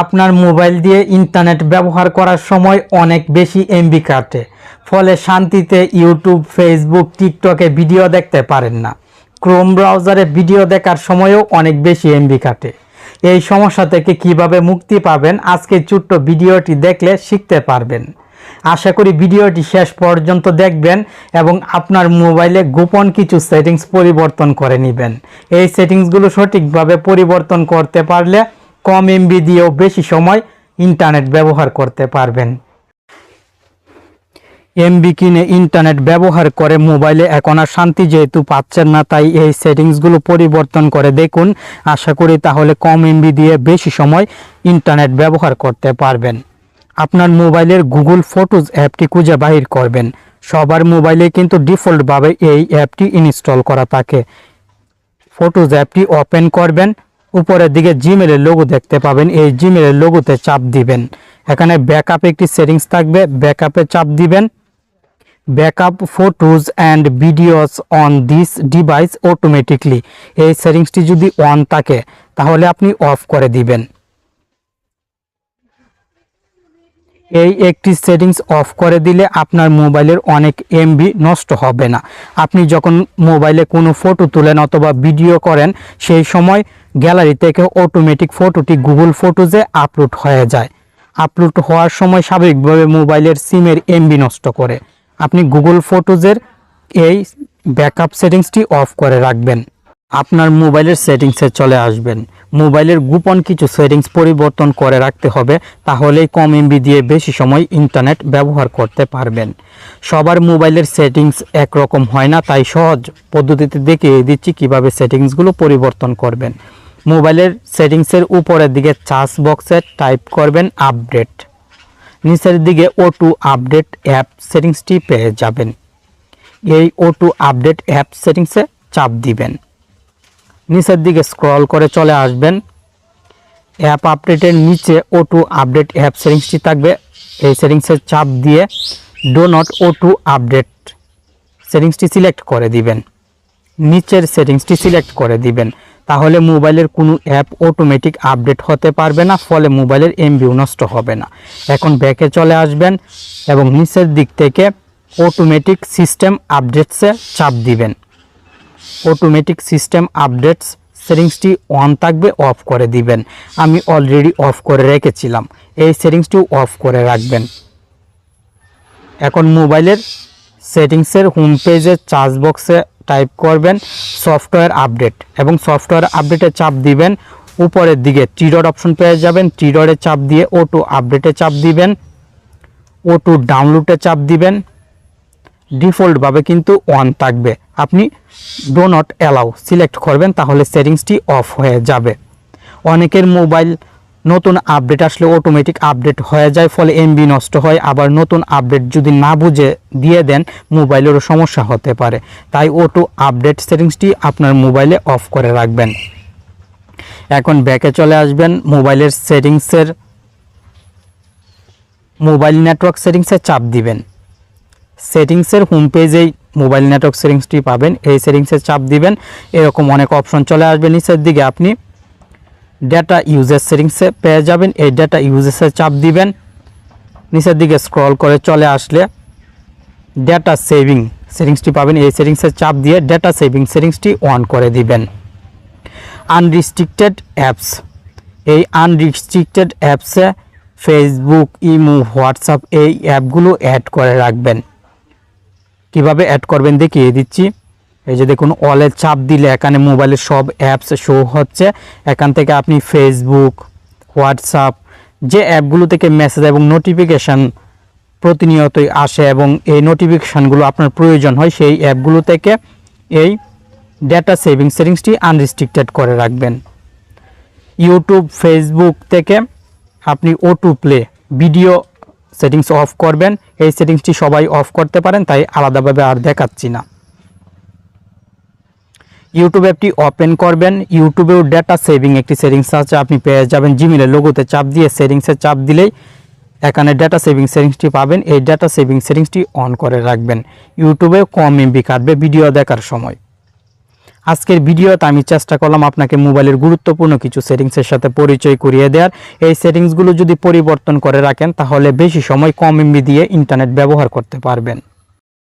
আপনার মোবাইল দিয়ে ইন্টারনেট ব্যবহার করার সময় অনেক বেশি এমবি কাটে। ফলে শান্তিতে ইউটিউব, ফেসবুক, টিকটকে ভিডিও দেখতে পারেন না। ক্রোম ব্রাউজারে ভিডিও দেখার সময়ও অনেক বেশি এমবি কাটে। এই সমস্যা থেকে কীভাবে মুক্তি পাবেন আজকে ছোট্ট ভিডিওটি দেখলে শিখতে পারবেন। আশা করি ভিডিওটি শেষ পর্যন্ত দেখবেন এবং আপনার মোবাইলে গোপন কিছু সেটিংস পরিবর্তন করে নেবেন। এই সেটিংসগুলো সঠিকভাবে পরিবর্তন করতে পারলে কম এমবি দিয়েও বেশি সময় ইন্টারনেট ব্যবহার করতে পারবেন। এমবি কিনে ইন্টারনেট ব্যবহার করে মোবাইলে এখন আর শান্তি যেহেতু পাচ্ছেন না, তাই এই সেটিংসগুলো পরিবর্তন করে দেখুন। আশা করি তাহলে কম এমবি দিয়ে বেশি সময় ইন্টারনেট ব্যবহার করতে পারবেন। আপনার মোবাইলের গুগল ফটোজ অ্যাপটি খুঁজে বাহির করবেন। সবার মোবাইলে কিন্তু ডিফল্টভাবে এই অ্যাপটি ইনস্টল করা থাকে। ফটোজ অ্যাপটি ওপেন করবেন। উপরের দিকে জিমেলের লোগো দেখতে পাবেন। এই জিমেলের লোগোতে চাপ দিবেন। এখানে ব্যাকআপ একটি সেটিংস থাকবে। ব্যাকআপে চাপ দিবেন। Backup photos and videos on this device automatically এই সেটিংসটি যদি অন থাকে, তাহলে আপনি অফ করে দিবেন। এই একটি সেটিংস অফ করে দিলে আপনার মোবাইলের অনেক এমবি নষ্ট হবে না। আপনি যখন মোবাইলে কোনো ফটো তোলেন অথবা ভিডিও করেন, সেই সময় গ্যালারি থেকে অটোমেটিক ফটোটি গুগল ফটোজে আপলোড হয়ে যায়। আপলোড হওয়ার সময় স্বাভাবিকভাবে মোবাইলের সিমের এমবি নষ্ট করে। আপনি গুগল ফটোজের এই ব্যাকআপ সেটিংসটি অফ করে রাখবেন। আপনার মোবাইলের সেটিংসে চলে আসবেন। মোবাইলের গোপন কিছু সেটিংস পরিবর্তন করে রাখতে হবে, তাহলেই কম এমবি দিয়ে বেশি সময় ইন্টারনেট ব্যবহার করতে পারবেন। সবার মোবাইলের সেটিংস একরকম হয় না, তাই সহজ পদ্ধতিতে দেখিয়ে দিচ্ছি কীভাবে সেটিংসগুলো পরিবর্তন করবেন। মোবাইলের সেটিংসের উপরের দিকে চার্জ বক্সে টাইপ করবেন আপডেট। নিচের দিকে ও টু আপডেট অ্যাপ সেটিংসটি পেয়ে যাবেন। এই ও টু আপডেট অ্যাপ সেটিংসে চাপ দিবেন। নিচের দিকে স্ক্রল করে চলে আসবেন। অ্যাপ আপডেটের নিচে ও টু আপডেট অ্যাপ সেটিংসটি থাকবে। এই সেটিংসের চাপ দিয়ে do not auto update সেটিংসটি সিলেক্ট করে দিবেন। নিচের সেটিংসটি সিলেক্ট করে দিবেন। তাহলে মোবাইলের কোনো অ্যাপ অটোমেটিক আপডেট হতে পারবে না, ফলে মোবাইলের এমবিও নষ্ট হবে না। এখন ব্যাকে চলে আসবেন এবং নিচের দিক থেকে অটোমেটিক সিস্টেম আপডেটসে চাপ দিবেন। অটোমেটিক সিস্টেম আপডেটস সেটিংসটি অন থাকবে অফ করে দিবেন। আমি অলরেডি অফ করে রেখেছিলাম। এই সেটিংসটিও অফ করে রাখবেন। এখন মোবাইলের সেটিংসের হোম পেজে চার্জ বক্সে টাইপ করবেন সফটওয়্যার আপডেট এবং সফটওয়্যার আপডেটে চাপ দিবেন, উপরের দিকে টিডর অপশন পেয়ে যাবেন টিডরে চাপ দিয়ে ওটু আপডেটে চাপ দিবেন ওটু ডাউনলোডে চাপ দিবেন ডিফল্টভাবে কিন্তু অন থাকবে। আপনি ডো নট অ্যালাউ সিলেক্ট করবেন, তাহলে সেটিংসটি অফ হয়ে যাবে। অনেকের মোবাইল নতুন আপডেট আসলে অটোমেটিক আপডেট হয়ে যায়, ফলে এমবি নষ্ট হয়। আবার নতুন আপডেট যদি না বুঝে দিয়ে দেন, মোবাইলেরও সমস্যা হতে পারে। তাই অটো আপডেট সেটিংসটি আপনার মোবাইলে অফ করে রাখবেন। এখন ব্যাকে চলে আসবেন, মোবাইলের সেটিংসের মোবাইল নেটওয়ার্ক সেটিংসে চাপ দিবেন। সেটিংসের হোম পেজেই মোবাইল নেটওয়ার্ক সেটিংসটি পাবেন। এই সেটিংসে চাপ দিবেন। এরকম অনেক অপশন চলে আসবে। নিচের দিকে আপনি ডেটা ইউজের সেটিংসে পেয়ে যাবেন। এই ডেটা ইউজেসে চাপ দিবেন। নিচের দিকে স্ক্রল করে চলে আসলে ডেটা সেভিং সেটিংসটি পাবেন। এই সেটিংসে চাপ দিয়ে ডেটা সেভিং সেটিংসটি অন করে দিবেন। আনরিস্ট্রিক্টেড অ্যাপস এই আনরিস্ট্রিক্টেড অ্যাপসে ফেসবুক ইমো হোয়াটসঅ্যাপ এই অ্যাপগুলো অ্যাড করে রাখবেন। কীভাবে অ্যাড করবেন দেখিয়ে দিচ্ছি। এই যে দেখুন অলে চাপ দিলে এখানে মোবাইলের সব অ্যাপস শো হচ্ছে। এখান থেকে আপনি ফেসবুক হোয়াটসঅ্যাপ যে অ্যাপগুলো থেকে মেসেজ এবং নোটিফিকেশান প্রতিনিয়তই আসে এবং এই নোটিফিকেশানগুলো আপনার প্রয়োজন হয়, সেই অ্যাপগুলো থেকে এই ডেটা সেভিং সেটিংসটি আনরিস্ট্রিক্টেড করে রাখবেন। ইউটিউব ফেসবুক থেকে আপনি auto play video settings off করবেন। এই সেটিংসটি সবাই অফ করতে পারেন, তাই আলাদাভাবে আর দেখাচ্ছি না। ইউটিউব অ্যাপটি ওপেন করবেন। ইউটিউবেও ডেটা সেভিং একটি সেটিংস আছে, আপনি পেয়ে যাবেন। জিমেলের লোগোতে চাপ দিয়ে সেটিংসে চাপ দিলেই এখানে ডেটা সেভিং সেটিংসটি পাবেন। এই ডেটা সেভিং সেটিংসটি অন করে রাখবেন। ইউটিউবে কম এমবি কাটবে ভিডিও দেখার সময়। আজকের ভিডিওতে আমি চেষ্টা করলাম আপনাকে মোবাইলের গুরুত্বপূর্ণ কিছু সেটিংসের সাথে পরিচয় করিয়ে দেওয়ার। এই সেটিংসগুলো যদি পরিবর্তন করে রাখেন, তাহলে বেশি সময় কম এমবি দিয়ে ইন্টারনেট ব্যবহার করতে পারবেন।